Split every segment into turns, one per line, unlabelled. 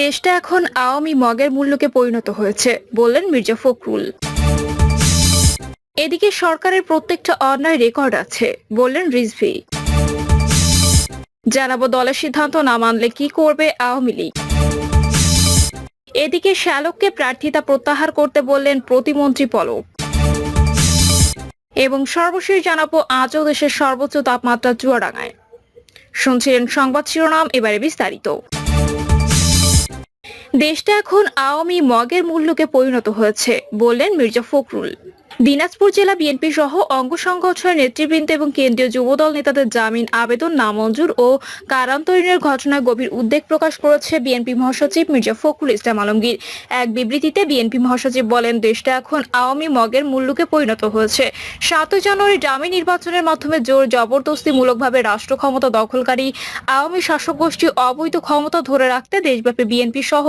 দেশটা এখন আওয়ামী মগের মূল্যকে পরিণত হয়েছে, বললেন মির্জা ফখরুল। এদিকে সরকারের প্রত্যেকটা অন্যায় রেকর্ড আছে, বললেন রিজভি। জানাব দলের সিদ্ধান্ত, না মানলে কি করবে আওয়ামী লীগ? এদিকে শ্যালককে প্রার্থিতা প্রত্যাহার করতে বললেন প্রতিমন্ত্রী পলক। এবং সর্বশেষ জানাব, আজও দেশের সর্বোচ্চ তাপমাত্রা চুয়াডাঙ্গায়। শুনছিলেন সংবাদ শিরোনাম, এবারে বিস্তারিত। দেশটা এখন আওয়ামী মগের মূল্যকে পরিণত হয়েছে বললেন মির্জা ফখরুল। দিনাজপুর জেলা বিএনপি সহ অঙ্গ সংগঠনের নেতৃবৃন্দ এবং কেন্দ্রীয় যুবদল নেতাদের জামিন, আবেদন, নামঞ্জুর ও কারান্তরীণের ঘটনায় গভীর উদ্বেগ প্রকাশ করেছে বিএনপি মহাসচিব মির্জা ফখরুল ইসলাম আলমগীর। এক বিবৃতিতে বিএনপি মহাসচিব বলেন, দেশটা এখন আওয়ামী মগের মূল্যকে পরিণত হয়েছে। সাতই জানুয়ারি ডামি নির্বাচনের মাধ্যমে জোর জবরদস্তিমূলকভাবে রাষ্ট্র ক্ষমতা দখলকারী, আওয়ামী শাসক গোষ্ঠী অবৈধ ক্ষমতা ধরে রাখতে দেশব্যাপী বিএনপি সহ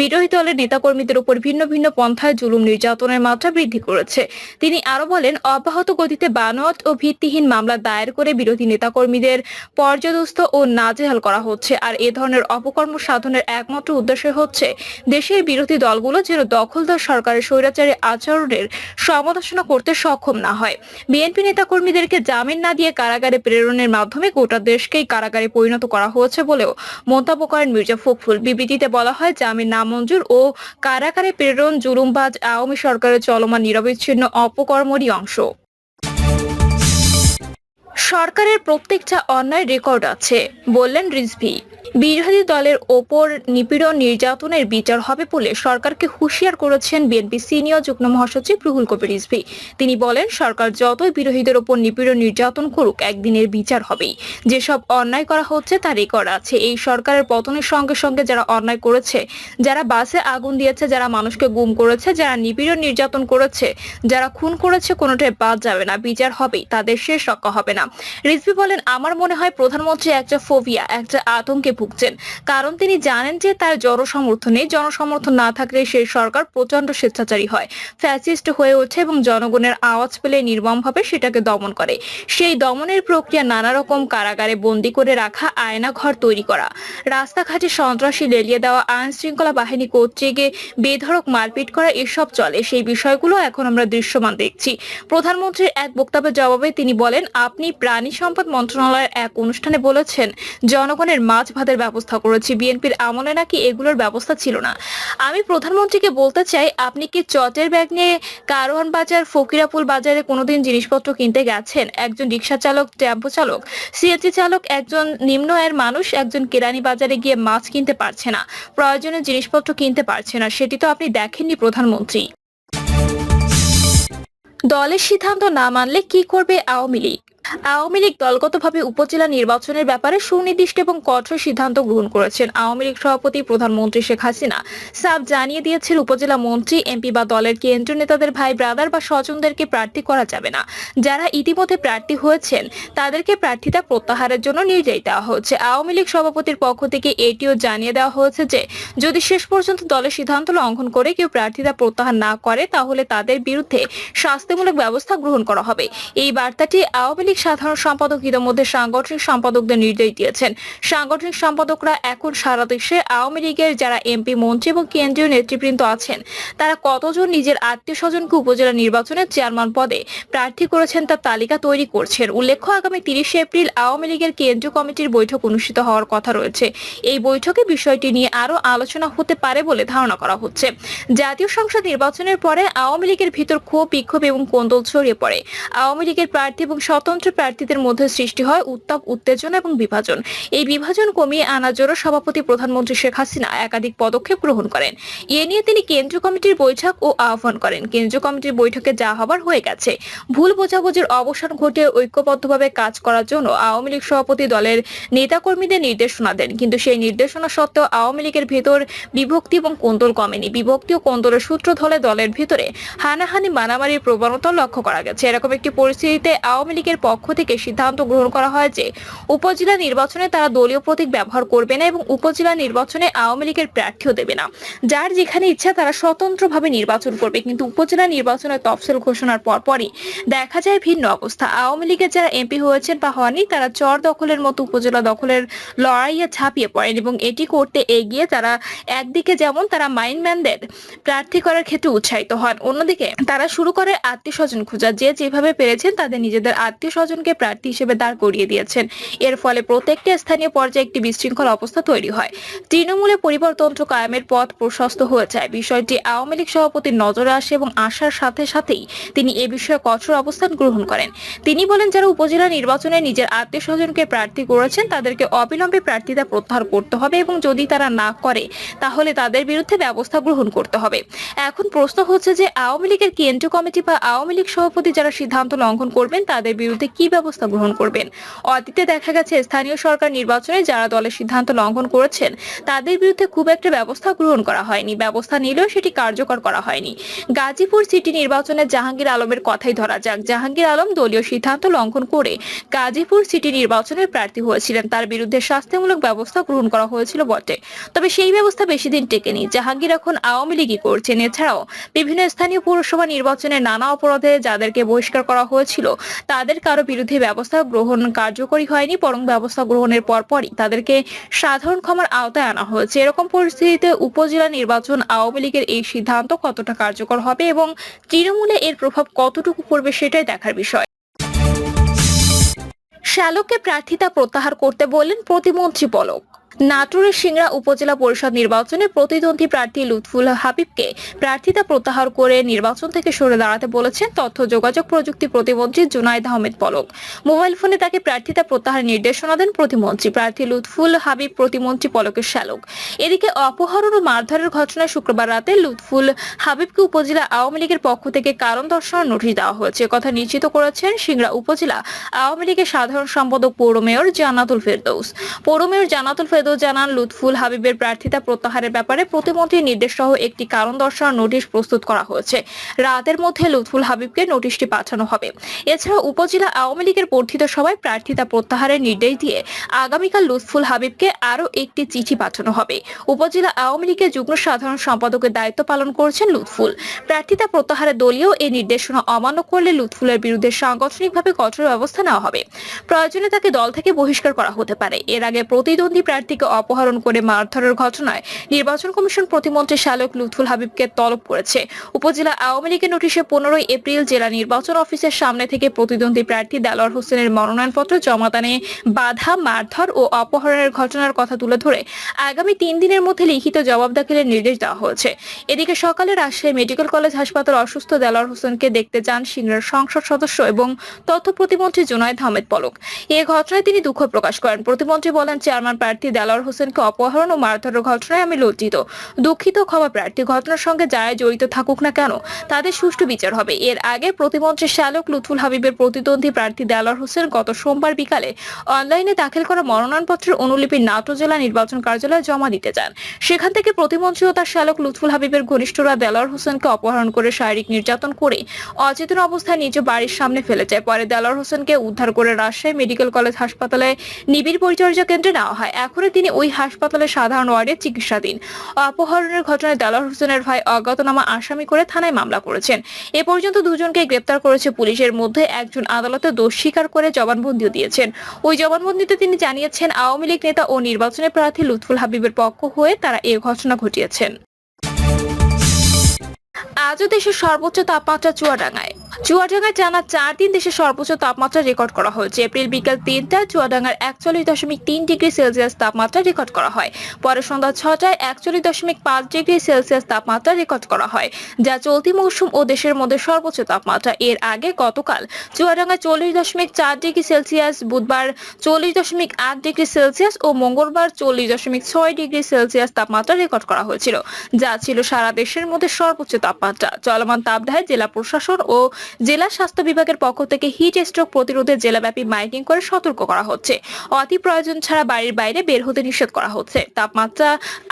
বিরোধী দলের নেতাকর্মীদের উপর ভিন্ন ভিন্ন পন্থায় জুলুম নির্যাতনের মাত্রা বৃদ্ধি করেছে। তিনি আরও বলেন, অব্যাহত গতিতে বানোয়াট ও ভিত্তিহীন মামলা দায়ের করে বিরোধী নেতাকর্মীদের পর্যদস্ত ও নাজেহাল করা হচ্ছে। আর এ ধরনের অপকর্ম সাধনের একমাত্র উদ্দেশ্য হচ্ছে দেশের বিরোধী দলগুলো যেন দখলদার সরকারের স্বৈরাচারী আচরণের সমালোচনা করতে সক্ষম না হয়। বিএনপি নেতাকর্মীদেরকে জামিন না দিয়ে কারাগারে প্রেরণের মাধ্যমে গোটা দেশকেই কারাগারে পরিণত করা হয়েছে বলেও মন্তব্য করেন মির্জা ফখরুল। বিবৃতিতে বলা হয়, জামিন নামঞ্জুর ও কারাগারে প্রেরণ জুলুমবাজ আওয়ামী সরকারের চলমান নিরবিচ্ছিন্ন অপকর্মরই অংশ। সরকারের প্রত্যেকটা অন্যায় রেকর্ড আছে বললেন রিজভি। বিরোধী দলের ওপর নিপীড়ন নির্যাতনের বিচার হবে বলে সরকারকে হুঁশিয়ার করেছেন বিএনপি সিনিয়র যুগ্ম মহাসচিব রুহুল কবির রিজভি। তিনি বলেন, সরকার যতই বিরোধীদের ওপর নিপীড়ন নির্যাতন করুক, একদিনের বিচার হবেই। যেসব অন্যায় করা হচ্ছে তার রেকর্ড আছে। এই সরকারের পতনের সঙ্গে সঙ্গে যারা অন্যায় করেছে, যারা বাসে আগুন দিয়েছে, যারা মানুষকে গুম করেছে, যারা নিপীড়ন নির্যাতন করেছে, যারা খুন করেছে কোনোটাই বাদ যাবে না। বিচার হবেই, তাদের শেষ রক্ষা হবে না। রিজভি বলেন, আমার মনে হয় প্রধানমন্ত্রী একটা ফোবিয়া, একটা আতঙ্কে ভুগছেন। কারণ তিনি জানেন যে তার জনসমর্থন নেই। জনসমর্থন না থাকলে সেই সরকার প্রচণ্ড স্বেচ্ছাচারী হয়। ফ্যাসিস্ট হয়ে ওঠে এবং জনগণের আওয়াজ পেলে নির্মমভাবে সেটাকে দমন করে। সেই দমনের প্রক্রিয়া নানা রকম কারাগারে বন্দি করে রাখা আয়না ঘর তৈরি করা। রাস্তাঘাটে সন্ত্রাসী লেলিয়ে দেওয়া আইন শৃঙ্খলা বাহিনী কর্তৃক বেধড়ক মারপিট করা, এসব চলে। সেই বিষয়গুলো এখন আমরা দৃশ্যমান দেখছি। প্রধানমন্ত্রীর এক বক্তব্যের জবাবে তিনি বলেন, আপনি প্রাণী সম্পদ মন্ত্রণালয়ের এক অনুষ্ঠানে বলেছেন, জনগণের মাছ ভাতের ব্যবস্থা করেছি। বিএনপির আমলে নাকি এগুলোর ব্যবস্থা ছিল না। আমি প্রধানমন্ত্রীকে বলতে চাই, আপনি কি চটের ব্যাগ নিয়ে কারওয়ান বাজার, ফকিরাপুল বাজারে কোনোদিন জিনিসপত্র কিনতে গেছেন? একজন রিক্সা চালক টেম্পো চালক, সিএনজি চালক, একজন নিম্ন আয়ের মানুষ, একজন কেরানি বাজারে গিয়ে মাছ কিনতে পারছে না প্রয়োজনীয় জিনিসপত্র কিনতে পারছে না, সেটি তো আপনি দেখেননি প্রধানমন্ত্রী। দলের সিদ্ধান্ত না মানলে কি করবে আওয়ামী লীগ? আওয়ামী লীগ দলগতভাবে উপজেলা নির্বাচনের ব্যাপারে সুনির্দিষ্ট এবং কঠোর সিদ্ধান্ত গ্রহণ করেছেন আওয়ামী লীগ সভাপতি প্রধানমন্ত্রী শেখ হাসিনা। সাফ জানিয়ে দিয়েছেন, উপজেলা মন্ত্রী, এমপি বা দলের কেন্দ্রীয় নেতাদের ভাই ব্রাদার বা স্বজনদেরকে প্রার্থী করা যাবে না। যারা ইতিমধ্যে প্রার্থী হয়েছেন, তাদেরকে প্রার্থিতা প্রত্যাহারের জন্য নির্দেশ দেওয়া হয়েছে। আওয়ামী লীগ সভাপতির পক্ষ থেকে এটিও জানিয়ে দেওয়া হয়েছে যে, যদি শেষ পর্যন্ত দলের সিদ্ধান্ত লঙ্ঘন করে কেউ প্রার্থিতা প্রত্যাহার না করে, তাহলে তাদের বিরুদ্ধে শাস্তিমূলক ব্যবস্থা গ্রহণ করা হবে। এই বার্তাটি আওয়ামী লীগ সাধারণ সম্পাদক, ইতিমধ্যে সাংগঠনিক সম্পাদকদের নির্দেশ দিয়েছেন। সাংগঠনিক সম্পাদকরা এখন সারা দেশে আওয়ামী লীগের যারা এমপি, মন্ত্রী এবং কেন্দ্রীয় নেতৃবৃন্দ আছেন, তারা কতজন নিজের আত্মীয় স্বজনকে উপজেলা নির্বাচনের চেয়ারম্যান পদে প্রার্থী করেছেন তার তালিকা তৈরি করছেন। উল্লেখ্য, আগামী তিরিশে এপ্রিল আওয়ামী লীগের কেন্দ্রীয় কমিটির বৈঠক অনুষ্ঠিত হওয়ার কথা রয়েছে। এই বৈঠকে বিষয়টি নিয়ে আরও আলোচনা হতে পারে বলে ধারণা করা হচ্ছে। জাতীয় সংসদ নির্বাচনের পরে আওয়ামী লীগের ভিতর ক্ষোভ, বিক্ষোভ এবং কোন্দল ছড়িয়ে পড়ে। আওয়ামী লীগের প্রার্থী এবং প্রার্থীদের মধ্যে সৃষ্টি হয় উত্তাপ, উত্তেজনা এবং বিভাজন। এই বিভাজন কমিয়ে আনার জন্য সভাপতি প্রধানমন্ত্রী শেখ হাসিনা একাধিক পদক্ষেপ গ্রহণ করেন। এ নিয়ে তিনি কেন্দ্রীয় কমিটির বৈঠক ও আহ্বান করেন। কেন্দ্রীয় কমিটির বৈঠকে যা হবার হয়ে গেছে। ভুল বোঝাবুঝির অবসান ঘটিয়ে ঐক্যবদ্ধভাবে কাজ করার জন্য আওয়ামী লীগ সভাপতি দলের নেতাকর্মীদের নির্দেশনা দেন। কিন্তু সেই নির্দেশনা সত্ত্বেও আওয়ামী লীগের ভেতর বিভক্তি এবং কোন্দল কমেনি। বিভক্তি ও কোন্দলের সূত্র ধরে দলের ভিতরে হানাহানি, মারামারির প্রবণতা লক্ষ্য করা গেছে। এরকম একটি পরিস্থিতিতে আওয়ামী লীগের পক্ষ থেকে সিদ্ধান্ত গ্রহণ করা হয় যে উপজেলা নির্বাচনে তারা দলীয় প্রতীক ব্যবহার করবে না এবং উপজেলা নির্বাচনে আওয়ামী লীগের প্রার্থীও দেবে না। যার যেখানে ইচ্ছা তারা স্বতন্ত্রভাবে নির্বাচন করবে, কিন্তু উপজেলা নির্বাচনের তফসিল ঘোষণার পরপরই দেখা যায় ভিন্ন অবস্থা। আওয়ামী লীগের যারা এমপি হয়েছেন বা হয়নি তারা চর দখলের মতো উপজেলা দখলের লড়াইয়ে ঝাঁপিয়ে পড়েন এবং এটি করতে এগিয়ে তারা একদিকে যেমন তারা মাইনম্যানদের প্রার্থী করার ক্ষেত্রে উৎসাহিত হন, অন্যদিকে তারা শুরু করে আত্মীয় স্বজন খোঁজা। যে যেভাবে পেরেছেন, তাদের নিজেদের আত্মীয় স্বজনকে প্রার্থী হিসেবে দাঁড় করিয়ে দিয়েছেন। এর ফলে প্রত্যেকটি স্থানীয় পর্যায়ে একটি বিশৃঙ্খল অবস্থা তৈরি হয়। তৃণমূলে পরিবারতন্ত্র কায়েমের পথ প্রশস্ত হয়ে যায়। বিষয়টি আওয়ামী লীগ সভাপতির নজরে আসে এবং আসার সাথে সাথেই তিনি এ বিষয়ে কঠোর অবস্থান গ্রহণ করেন। তিনি বলেন, যারা উপজেলা নির্বাচনে নিজের আত্মীয় স্বজনকে প্রার্থী করেছেন, তাদেরকে অবিলম্বে প্রার্থিতা প্রত্যাহার করতে হবে এবং যদি তারা না করে, তাহলে তাদের বিরুদ্ধে ব্যবস্থা গ্রহণ করতে হবে। এখন প্রশ্ন হচ্ছে যে, আওয়ামী লীগের কেন্দ্রীয় কমিটি বা আওয়ামী লীগ সভাপতি যারা সিদ্ধান্ত লঙ্ঘন করবেন, তাদের বিরুদ্ধে কি ব্যবস্থা গ্রহণ করবেন? অতীতে দেখা গেছে স্থানীয় সরকার নির্বাচনে যারা দলের সিদ্ধান্ত লঙ্ঘন করেছেন, তাদের বিরুদ্ধে খুব একটা ব্যবস্থা গ্রহণ করা হয়নি। ব্যবস্থা নিলেও সেটি কার্যকর করা হয়নি। গাজীপুর সিটি নির্বাচনে জাহাঙ্গীর আলমের কথাই ধরা যাক। জাহাঙ্গীর আলম দলীয় সিদ্ধান্ত লঙ্ঘন করে গাজীপুর সিটি নির্বাচনের প্রার্থী হয়েছিলেন। তার বিরুদ্ধে শাস্তিমূলক ব্যবস্থা গ্রহণ করা হয়েছিল বটে। তবে সেই ব্যবস্থা বেশি দিন টেকেনি। জাহাঙ্গীর এখন আওয়ামী লীগই করছেন। এছাড়াও বিভিন্ন স্থানীয় পৌরসভা নির্বাচনে নানা অপরাধে যাদেরকে বহিষ্কার করা হয়েছিল, তাদের কারও বিরুদ্ধে ব্যবস্থা গ্রহণ কার্যকরী হয়নি, বরং ব্যবস্থা গ্রহণের পরপরই তাদেরকে সাধারণ ক্ষমার আওতায় আনা হয়েছে। এরকম পরিস্থিতিতে উপজেলা নির্বাচন আওয়ামী লীগের এই সিদ্ধান্ত কতটা কার্যকর হবে এবং তৃণমূলে এর প্রভাব কতটুকু পড়বে সেটাই দেখার বিষয়। শ্যালককে প্রার্থিতা প্রত্যাহার করতে বললেন প্রতিমন্ত্রী পলক। নাটোরের সিংড়া উপজেলা পরিষদ নির্বাচনে প্রতিদ্বন্দ্বী প্রার্থী লুৎফুল হাবিবকে প্রার্থিতা প্রত্যাহার করে নির্বাচন থেকে সরে দাঁড়াতে বলেছেন তথ্য যোগাযোগ প্রযুক্তি প্রতিমন্ত্রী জুনাইদ আহমেদ পলক। মোবাইল ফোনে তাকে প্রার্থিতা প্রত্যাহার নির্দেশনা দেন প্রতিমন্ত্রী। প্রার্থী লুৎফুল হাবিব প্রতিমন্ত্রী পলকের শ্যালক। এদিকে অপহরণ ও মারধরের ঘটনায় শুক্রবার রাতে লুৎফুল হাবিবকে উপজেলা আওয়ামী লীগের পক্ষ থেকে কারণ দর্শানোর নোটিশ দেওয়া হয়েছে। কথা নিশ্চিত করেছেন সিংড়া উপজেলা আওয়ামী লীগের সাধারণ সম্পাদক পৌর মেয়র জান্নাতুল ফেরদৌস। পৌর মেয়র জান্নাতুল ফেরদৌস জানান, লুৎফুল হাবিবের প্রার্থিতা প্রত্যাহারের ব্যাপারে প্রতিমন্ত্রীর নির্দেশ সহ একটি কারণ দর্শানোর নোটিশ প্রস্তুত করা হয়েছে। রাতের মধ্যে লুৎফুল হাবিবকে নোটিশটি পাঠানো হবে। এছাড়া উপজেলা আওয়ামী লীগের বর্ধিত সভায় প্রার্থিতা প্রত্যাহারের নির্দেশ দিয়ে আগামীকাল লুৎফুল হাবিবকে আরও একটি চিঠি পাঠানো হবে। উপজেলা আওয়ামী লীগের যুগ্ম সাধারণ সম্পাদকের দায়িত্ব পালন করছেন লুৎফুল। প্রার্থিতা প্রত্যাহারে দলীয় এই নির্দেশনা অমান্য করলে লুৎফুলের বিরুদ্ধে সাংগঠনিকভাবে কঠোর ব্যবস্থা নেওয়া হবে। প্রয়োজনে তাকে দল থেকে বহিষ্কার করা হতে পারে। এর আগে প্রতিদ্বন্দ্বী প্রার্থীকে অপহরণ করে মারধরের ঘটনায় নির্বাচন কমিশন প্রতিমন্ত্রী শালক লুৎফুল হাবিবকে তলব করেছে। উপজেলা আওয়ামী লীগের নোটিশে পনেরোই এপ্রিল জেলা নির্বাচন অফিসের সামনে থেকে প্রতিদ্বন্দ্বী প্রার্থী দেলোয়ার হোসেনের মনোনয়নপত্র জমাদানে বাধা, মারধর ও অপহরণের ঘটনার কথা তুলে ধরে আগামী তিন দিনের মধ্যে লিখিত জবাব দাখিলের নির্দেশ দেওয়া হয়েছে। এদিকে সকালে রাজশাহী মেডিকেল কলেজ হাসপাতাল অসুস্থ দেলোয়ার হোসেনকে দেখতে যান সিংড়ার সংসদ সদস্য এবং তথ্য প্রতিমন্ত্রী জুনায়দ আহমেদ পলক। এ ঘটনায় তিনি দুঃখ প্রকাশ করেন। প্রতিমন্ত্রী বলেন, চেয়ারম্যান প্রার্থী দেলোয়ার হোসেনকে অপহরণ ও মারধরের ঘটনায় আমি লজ্জিত। দুঃখিত ক্ষমা প্রার্থী, ঘটনার সঙ্গে যারা জড়িত থাকুক না কেন, তাদের সুষ্ঠু বিচার হবে। এর আগে প্রতিমন্ত্রী শালক লুৎফুল হাবিবের প্রতিদ্বন্দ্বী প্রার্থী দেলোয়ার হোসেন গত সোমবার বিকালে অনলাইনে দাখিল করা মনোনয়নপত্রের অনুলিপি নাটো জেলা নির্বাচন কার্যালয়ে জমা দিতে যান সেখান থেকে প্রতিমন্ত্রী ও তার শালক লুৎফুল হাবিবের ঘনিষ্ঠরা দেলোয়ার হোসেনকে অপহরণ করে শারীরিক নির্যাতন করে অচেতন অবস্থায় নিজ বাড়ির সামনে ফেলে যায়। পরে দেলোয়ার হোসেনকে উদ্ধার করে রাজশাহী মেডিকেল কলেজ হাসপাতালে নিবিড় পরিচর্যা কেন্দ্রে নেওয়া হয়। এখনই তিনি ওই হাসপাতালে সাধারণ ওয়ার্ডে চিকিৎসাধীন। অপহরণের ঘটনায় দেলোয়ার হোসেনের ভাই অজ্ঞাতনামা আসামি করে থানায় মামলা করেছেন। এ পর্যন্ত দুজনকে গ্রেপ্তার করেছে পুলিশের মধ্যে একজন আদালতে দোষ স্বীকার করে জবানবন্দিও দিয়েছেন। ওই জবানবন্দিতে তিনি জানিয়েছেন, আওয়ামী লীগ নেতা ও নির্বাচনে প্রার্থী লুৎফুল হাবিবের পক্ষ হয়ে তারা এ ঘটনা ঘটিয়েছেন। আজও দেশের সর্বোচ্চ তাপমাত্রা চুয়াডাঙ্গায়। চুয়াডাঙ্গায় টানা চার দিন দেশের সর্বোচ্চ তাপমাত্রা রেকর্ড করা হয়েছে। এপ্রিল বিকাল তিনটায় চুয়াডাঙ্গার একচল্লিশ দশমিক তিন ডিগ্রি সেলসিয়াস তাপমাত্রা রেকর্ড করা হয়। পরে সন্ধ্যা ছটায় একচল্লিশ দশমিক পাঁচ ডিগ্রি সেলসিয়াস তাপমাত্রা রেকর্ড করা হয়, যা চলতি মৌসুম ও দেশের মধ্যে সর্বোচ্চ তাপমাত্রা। এর আগে গতকাল চুয়াডাঙ্গায় চল্লিশ দশমিক চার ডিগ্রি সেলসিয়াস, বুধবার চল্লিশ দশমিক আট ডিগ্রি সেলসিয়াস ও মঙ্গলবার চল্লিশ দশমিক ছয় ডিগ্রি সেলসিয়াস তাপমাত্রা রেকর্ড করা হয়েছিল, যা ছিল সারা দেশের মধ্যে সর্বোচ্চ তাপমাত্রা। চলমান তাপদাহে জেলা প্রশাসন ও জেলা স্বাস্থ্য বিভাগের পক্ষ থেকে হিট স্ট্রোক প্রতিরোধে জেলাব্যাপী মাইকিং করে সতর্ক করা হচ্ছে। অতি প্রয়োজন ছাড়া বাড়ির বাইরে বের হতে নিষেধ করা হচ্ছে। তাপমাত্রা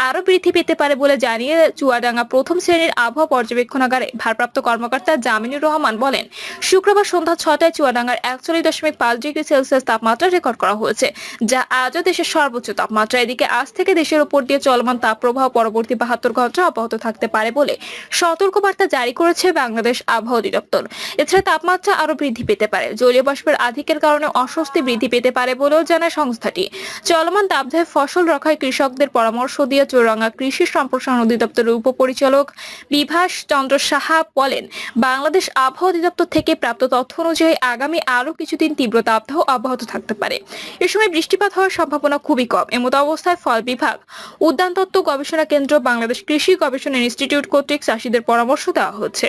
আরও বৃদ্ধি পেতে পারে বলে জানিয়ে চুয়াডাঙ্গা প্রথম শ্রেণির আবহাওয়া পর্যবেক্ষণাগারে ভারপ্রাপ্ত কর্মকর্তা জামিনুর রহমান বলেন, শুক্রবার সন্ধ্যা ছটায় চুয়াডাঙ্গার একচল্লিশ দশমিক পাঁচ ডিগ্রি সেলসিয়াস তাপমাত্রা রেকর্ড করা হয়েছে, যা আজও দেশের সর্বোচ্চ তাপমাত্রা। এদিকে আজ থেকে দেশের উপর দিয়ে চলমান তাপপ্রবাহ পরবর্তী বাহাত্তর ঘণ্টা অব্যাহত থাকতে পারে বলে সতর্কবার্তা জারি করেছে বাংলাদেশ আবহাওয়া অধিদপ্তর। এছাড়া তাপমাত্রা আরও বৃদ্ধি পেতে পারে। জলীয় বাষ্পের আধিক্যের কারণে অস্বস্তি বৃদ্ধি পেতে পারে বলেও জানায় সংস্থাটি। চলমান তাপদাহে ফসল রক্ষায় কৃষকদের পরামর্শ দিয়ে চৌরাঙ্গা কৃষি সম্প্রসারণ অধিদপ্তরের উপপরিচালক বিভাস চন্দ্র সাহা বলেন, বাংলাদেশ আবহাওয়া অধিদপ্তর থেকে প্রাপ্ত তথ্য অনুযায়ী আগামী আরও কিছুদিন তীব্র তাপদাহ অব্যাহত থাকতে পারে। এ সময় বৃষ্টিপাত হওয়ার সম্ভাবনা খুবই কম। এমত অবস্থায় ফল বিভাগ উদ্যানতত্ত্ব গবেষণা কেন্দ্র, বাংলাদেশ কৃষি গবেষণা ইনস্টিটিউট কর্তৃক চাষীদের পরামর্শ দেওয়া হচ্ছে।